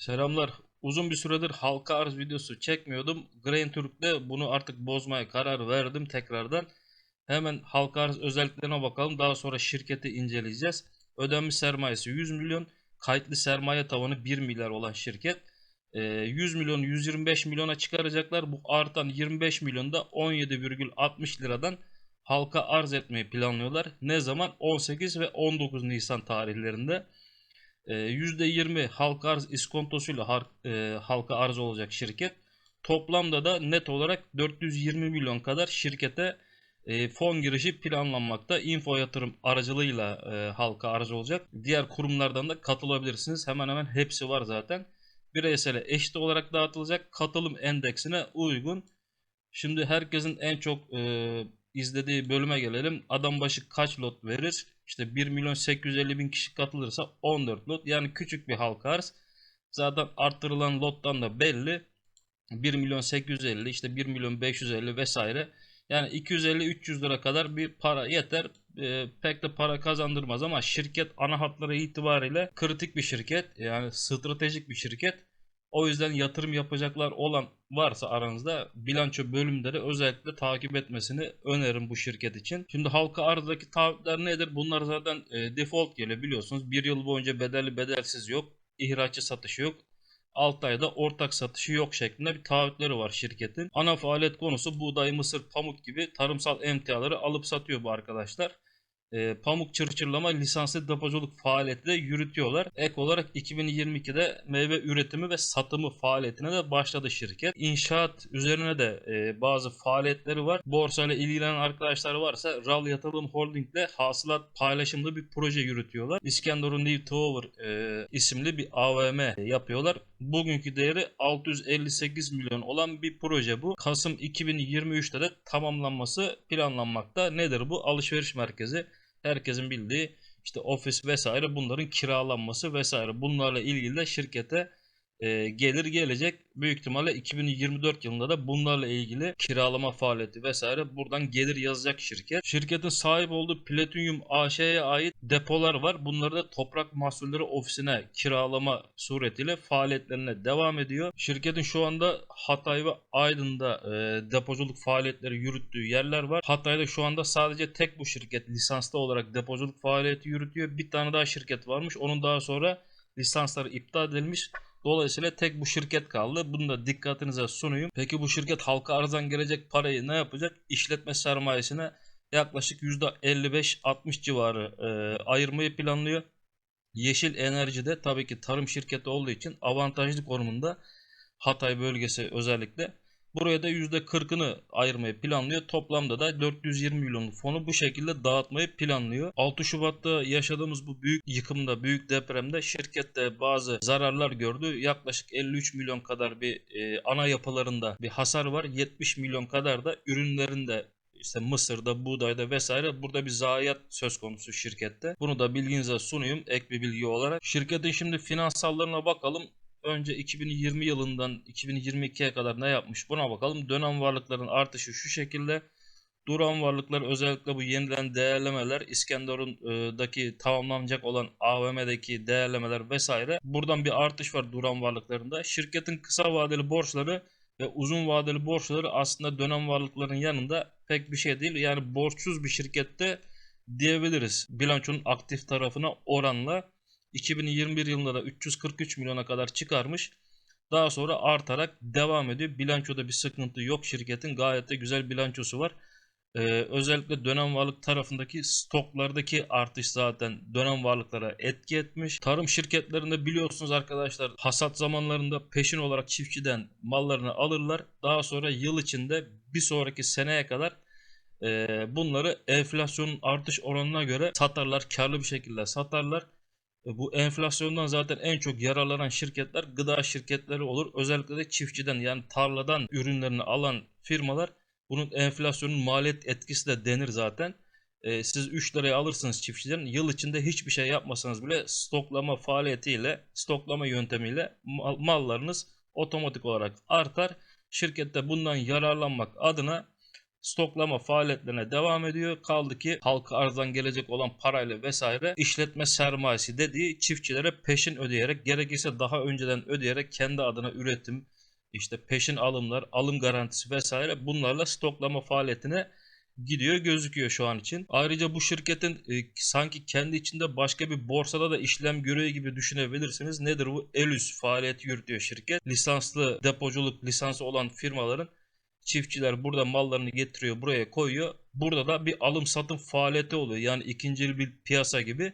Selamlar. Uzun bir süredir halka arz videosu çekmiyordum. Grain Türk'te bunu artık bozmaya karar verdim tekrardan. Hemen halka arz özelliklerine bakalım. Daha sonra şirketi inceleyeceğiz. Ödenmiş sermayesi 100 milyon. Kayıtlı sermaye tavanı 1 milyar olan şirket. Ee, 100 milyon 125 milyona çıkaracaklar. Bu artan 25 milyonda 17,60 liradan halka arz etmeyi planlıyorlar. Ne zaman? 18 ve 19 Nisan tarihlerinde. E, %20 halka arz iskontosuyla e, halka arz olacak şirket. Toplamda da net olarak 420 milyon kadar şirkete e, fon girişi planlanmakta. Info yatırım aracılığıyla e, halka arz olacak. Diğer kurumlardan da katılabilirsiniz. Hemen hemen hepsi var zaten. Bireysele eşit olarak dağıtılacak. Katılım endeksine uygun. Şimdi herkesin en çok izlediği bölüme gelelim. Adam başı kaç lot verir? İşte 1 milyon 850 bin kişi katılırsa 14 lot. Yani küçük bir halka arz. Zaten arttırılan lottan da belli. 1 milyon 850 işte 1 milyon 550 vesaire. Yani 250-300 lira kadar bir para yeter. E, pek de para kazandırmaz ama şirket ana hatları itibariyle kritik bir şirket. Yani stratejik bir şirket. O yüzden yatırım yapacaklar olan varsa aranızda bilanço bölümleri özellikle takip etmesini öneririm bu şirket için. Şimdi halka arzdaki taahhütler nedir? Bunlar zaten e, default geliyor biliyorsunuz. Bir yıl boyunca bedelli bedelsiz yok. İhracı satışı yok. 6 ayda ortak satışı yok şeklinde bir taahhütleri var şirketin. Ana faaliyet konusu buğday, mısır, pamuk gibi tarımsal emtiaları alıp satıyor bu arkadaşlar e, pamuk çırçırlama lisanslı depoculuk faaliyeti de yürütüyorlar. Ek olarak 2022'de meyve üretimi ve satımı faaliyetine de başladı şirket. İnşaat üzerine de e, bazı faaliyetleri var. Borsayla ilgilenen arkadaşlar varsa RAL Yatırım Holding ile hasılat paylaşımlı bir proje yürütüyorlar. İskenderun New Tower e, isimli bir AVM yapıyorlar. Bugünkü değeri 658 milyon olan bir proje bu. Kasım 2023'te de tamamlanması planlanmakta. Nedir bu? Alışveriş merkezi herkesin bildiği işte ofis vesaire bunların kiralanması vesaire. Bunlarla ilgili de şirkete e, gelir gelecek. Büyük ihtimalle 2024 yılında da bunlarla ilgili kiralama faaliyeti vesaire buradan gelir yazacak şirket. Şirketin sahip olduğu Platinum AŞ'ye ait depolar var. Bunları da Toprak Mahsulleri Ofisi'ne kiralama suretiyle faaliyetlerine devam ediyor. Şirketin şu anda Hatay ve Aydın'da e, depoculuk faaliyetleri yürüttüğü yerler var. Hatay'da şu anda sadece tek bu şirket lisanslı olarak depoculuk faaliyeti yürütüyor. Bir tane daha şirket varmış. Onun daha sonra lisansları iptal edilmiş. Dolayısıyla tek bu şirket kaldı. Bunu da dikkatinize sunayım. Peki bu şirket halka arzdan gelecek parayı ne yapacak? İşletme sermayesine yaklaşık %55-60 civarı e, ayırmayı planlıyor. Yeşil Enerji'de tabii ki tarım şirketi olduğu için avantajlı konumunda Hatay bölgesi özellikle. Buraya da %40'ını ayırmayı planlıyor. Toplamda da 420 milyonluk fonu bu şekilde dağıtmayı planlıyor. 6 Şubat'ta yaşadığımız bu büyük yıkımda, büyük depremde şirkette bazı zararlar gördü. Yaklaşık 53 milyon kadar bir e, ana yapılarında bir hasar var. 70 milyon kadar da ürünlerinde işte Mısır'da, buğdayda vesaire burada bir zayiat söz konusu şirkette. Bunu da bilginize sunayım ek bir bilgi olarak. Şirketin şimdi finansallarına bakalım. Önce 2020 yılından 2022'ye kadar ne yapmış buna bakalım. Dönem varlıkların artışı şu şekilde. Duran varlıklar özellikle bu yenilen değerlemeler İskenderun'daki tamamlanacak olan AVM'deki değerlemeler vesaire. Buradan bir artış var duran varlıklarında. Şirketin kısa vadeli borçları ve uzun vadeli borçları aslında dönem varlıkların yanında pek bir şey değil. Yani borçsuz bir şirkette diyebiliriz. Bilançonun aktif tarafına oranla 2021 yılında da 343 milyona kadar çıkarmış. Daha sonra artarak devam ediyor. Bilançoda bir sıkıntı yok şirketin. Gayet de güzel bilançosu var. Ee, özellikle dönem varlık tarafındaki stoklardaki artış zaten dönem varlıklara etki etmiş. Tarım şirketlerinde biliyorsunuz arkadaşlar hasat zamanlarında peşin olarak çiftçiden mallarını alırlar. Daha sonra yıl içinde bir sonraki seneye kadar e, bunları enflasyonun artış oranına göre satarlar. Karlı bir şekilde satarlar. E, Bu enflasyondan zaten en çok yararlanan şirketler gıda şirketleri olur. Özellikle de çiftçiden yani tarladan ürünlerini alan firmalar bunun enflasyonun maliyet etkisi de denir zaten. E, siz 3 liraya alırsınız çiftçiden yıl içinde hiçbir şey yapmasanız bile stoklama faaliyetiyle stoklama yöntemiyle mal- mallarınız otomatik olarak artar. Şirkette bundan yararlanmak adına stoklama faaliyetlerine devam ediyor. Kaldı ki halka arzdan gelecek olan parayla vesaire işletme sermayesi dediği çiftçilere peşin ödeyerek gerekirse daha önceden ödeyerek kendi adına üretim işte peşin alımlar, alım garantisi vesaire bunlarla stoklama faaliyetine gidiyor gözüküyor şu an için. Ayrıca bu şirketin e, sanki kendi içinde başka bir borsada da işlem görüyor gibi düşünebilirsiniz. Nedir bu? Elüs faaliyeti yürütüyor şirket. Lisanslı depoculuk lisansı olan firmaların çiftçiler burada mallarını getiriyor buraya koyuyor. Burada da bir alım satım faaliyeti oluyor. Yani ikinci bir piyasa gibi.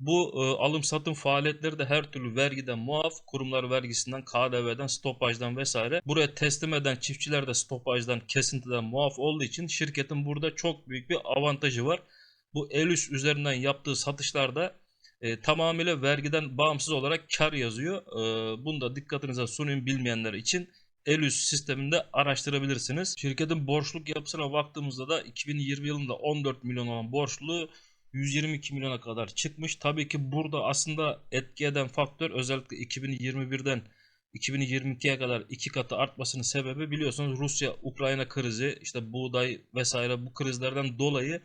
Bu e, alım satım faaliyetleri de her türlü vergiden muaf, kurumlar vergisinden, KDV'den, stopajdan vesaire. Buraya teslim eden çiftçiler de stopajdan, kesintiden muaf olduğu için şirketin burada çok büyük bir avantajı var. Bu Elüs üzerinden yaptığı satışlarda e, tamamıyla vergiden bağımsız olarak kar yazıyor. E, bunu da dikkatinize sunayım bilmeyenler için. Elüs sisteminde araştırabilirsiniz. Şirketin borçluk yapısına baktığımızda da 2020 yılında 14 milyon olan borçlu 122 milyona kadar çıkmış. Tabii ki burada aslında etki eden faktör özellikle 2021'den 2022'ye kadar iki katı artmasının sebebi biliyorsunuz Rusya-Ukrayna krizi işte buğday vesaire bu krizlerden dolayı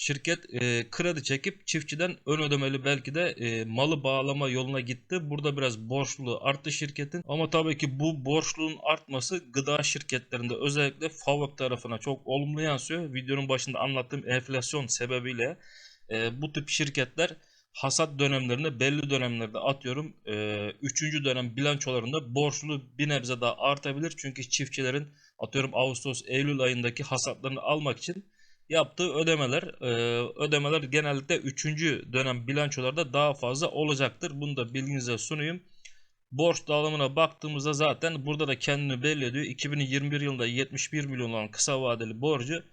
şirket e, kredi çekip çiftçiden ön ödemeli belki de e, malı bağlama yoluna gitti. Burada biraz borçluluğu arttı şirketin. Ama tabii ki bu borçluluğun artması gıda şirketlerinde özellikle FAVÖK tarafına çok olumlu yansıyor. Videonun başında anlattığım enflasyon sebebiyle e, bu tip şirketler hasat dönemlerinde belli dönemlerde atıyorum 3. E, dönem bilançolarında borçlu bir nebze daha artabilir. Çünkü çiftçilerin atıyorum Ağustos Eylül ayındaki hasatlarını almak için yaptığı ödemeler e, ödemeler genellikle 3. dönem bilançolarda daha fazla olacaktır. Bunu da bilginize sunayım. Borç dağılımına baktığımızda zaten burada da kendini belli ediyor. 2021 yılında 71 milyon olan kısa vadeli borcu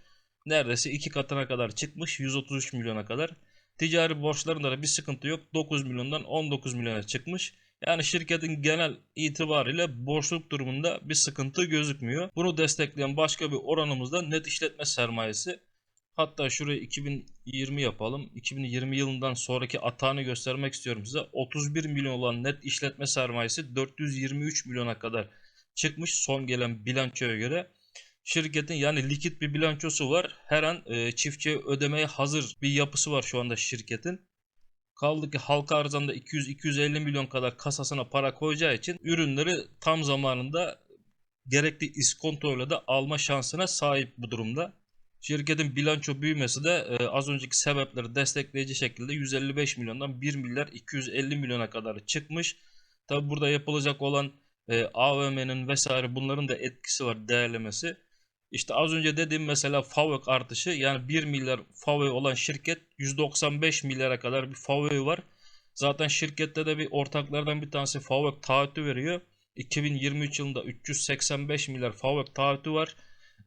neredeyse iki katına kadar çıkmış 133 milyona kadar. Ticari borçlarında da bir sıkıntı yok. 9 milyondan 19 milyona çıkmış. Yani şirketin genel itibariyle borçluk durumunda bir sıkıntı gözükmüyor. Bunu destekleyen başka bir oranımız da net işletme sermayesi. Hatta şurayı 2020 yapalım. 2020 yılından sonraki atağını göstermek istiyorum size. 31 milyon olan net işletme sermayesi 423 milyona kadar çıkmış son gelen bilançoya göre. Şirketin yani likit bir bilançosu var. Her an e, çiftçiye ödemeye hazır bir yapısı var şu anda şirketin. Kaldı ki halka arzanda 200-250 milyon kadar kasasına para koyacağı için ürünleri tam zamanında gerekli iskontoyla da alma şansına sahip bu durumda. Şirketin bilanço büyümesi de e, az önceki sebepleri destekleyici şekilde 155 milyondan 1 milyar 250 milyona kadar çıkmış. Tabi burada yapılacak olan e, AVM'nin vesaire bunların da etkisi var değerlemesi. İşte az önce dediğim mesela FAVÖK artışı yani 1 milyar FAVÖ olan şirket 195 milyara kadar bir FAVÖ var. Zaten şirkette de bir ortaklardan bir tanesi FAVÖK taahhütü veriyor. 2023 yılında 385 milyar FAVÖK taahhütü var.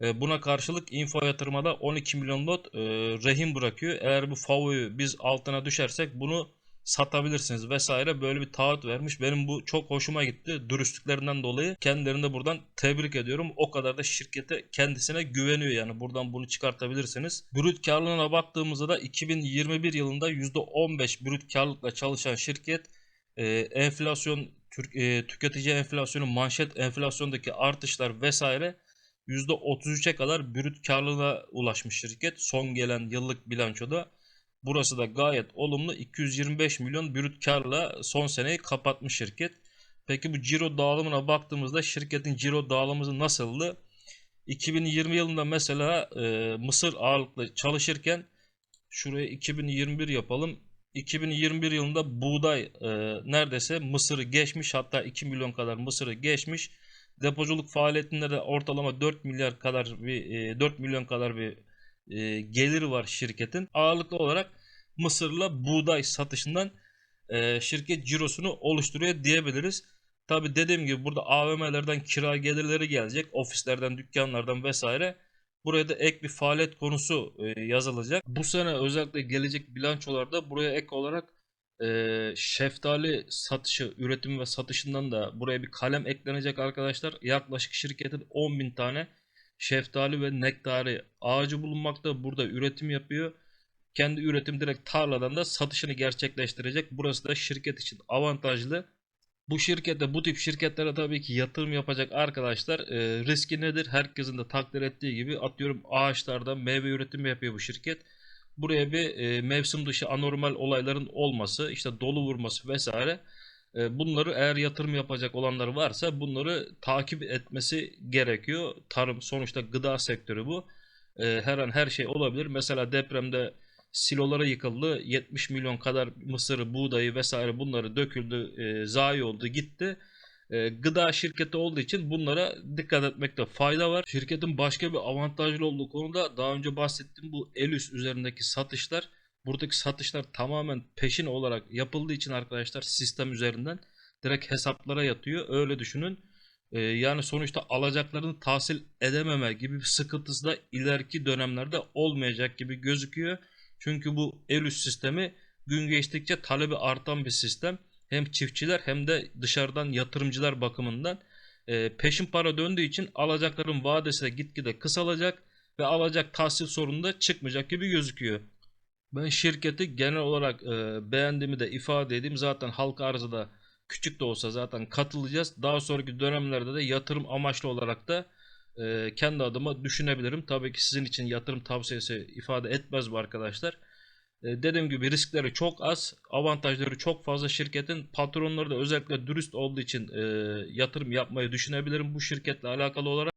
E, buna karşılık info yatırmada 12 milyon lot e, rehin bırakıyor. Eğer bu FAVÖ'yü biz altına düşersek bunu satabilirsiniz vesaire böyle bir taahhüt vermiş. Benim bu çok hoşuma gitti. Dürüstlüklerinden dolayı kendilerini de buradan tebrik ediyorum. O kadar da şirkete kendisine güveniyor yani. Buradan bunu çıkartabilirsiniz. Brüt karlılığına baktığımızda da 2021 yılında %15 brüt karlılıkla çalışan şirket e, enflasyon tüketici enflasyonu, manşet enflasyondaki artışlar vesaire %33'e kadar brüt karlılığa ulaşmış şirket son gelen yıllık bilançoda. Burası da gayet olumlu 225 milyon brüt karla son seneyi kapatmış şirket. Peki bu ciro dağılımına baktığımızda şirketin ciro dağılımı nasıldı? 2020 yılında mesela e, Mısır ağırlıklı çalışırken şuraya 2021 yapalım. 2021 yılında buğday e, neredeyse Mısır'ı geçmiş hatta 2 milyon kadar Mısır'ı geçmiş. Depoculuk faaliyetinde de ortalama 4 milyar kadar bir e, 4 milyon kadar bir e, gelir var şirketin. Ağırlıklı olarak Mısır'la buğday satışından e, şirket cirosunu oluşturuyor diyebiliriz. Tabi dediğim gibi burada AVM'lerden kira gelirleri gelecek. Ofislerden, dükkanlardan vesaire. Buraya da ek bir faaliyet konusu e, yazılacak. Bu sene özellikle gelecek bilançolarda buraya ek olarak e, şeftali satışı, üretimi ve satışından da buraya bir kalem eklenecek arkadaşlar. Yaklaşık şirketin 10.000 tane şeftali ve nektari ağacı bulunmakta. Burada üretim yapıyor. Kendi üretim direkt tarladan da satışını gerçekleştirecek. Burası da şirket için avantajlı. Bu şirkete, bu tip şirketlere tabii ki yatırım yapacak arkadaşlar e, riski nedir? Herkesin de takdir ettiği gibi atıyorum ağaçlardan meyve üretimi yapıyor bu şirket. Buraya bir e, mevsim dışı anormal olayların olması, işte dolu vurması vesaire. E, bunları eğer yatırım yapacak olanlar varsa bunları takip etmesi gerekiyor. Tarım sonuçta gıda sektörü bu. E, her an her şey olabilir. Mesela depremde silolara yıkıldı. 70 milyon kadar mısırı, buğdayı vesaire bunları döküldü, e, zayi oldu, gitti. E, gıda şirketi olduğu için bunlara dikkat etmekte fayda var. Şirketin başka bir avantajlı olduğu konuda daha önce bahsettiğim bu Elüs üzerindeki satışlar. Buradaki satışlar tamamen peşin olarak yapıldığı için arkadaşlar sistem üzerinden direkt hesaplara yatıyor. Öyle düşünün. E, yani sonuçta alacaklarını tahsil edememe gibi bir sıkıntısı da ileriki dönemlerde olmayacak gibi gözüküyor. Çünkü bu Elüs sistemi gün geçtikçe talebi artan bir sistem. Hem çiftçiler hem de dışarıdan yatırımcılar bakımından e, peşin para döndüğü için alacakların vadesi de gitgide kısalacak ve alacak tahsil sorunu da çıkmayacak gibi gözüküyor. Ben şirketi genel olarak e, beğendiğimi de ifade edeyim. Zaten halka arzı da küçük de olsa zaten katılacağız. Daha sonraki dönemlerde de yatırım amaçlı olarak da e, kendi adıma düşünebilirim. Tabii ki sizin için yatırım tavsiyesi ifade etmez bu arkadaşlar. E, dediğim gibi riskleri çok az, avantajları çok fazla şirketin. Patronları da özellikle dürüst olduğu için e, yatırım yapmayı düşünebilirim bu şirketle alakalı olarak.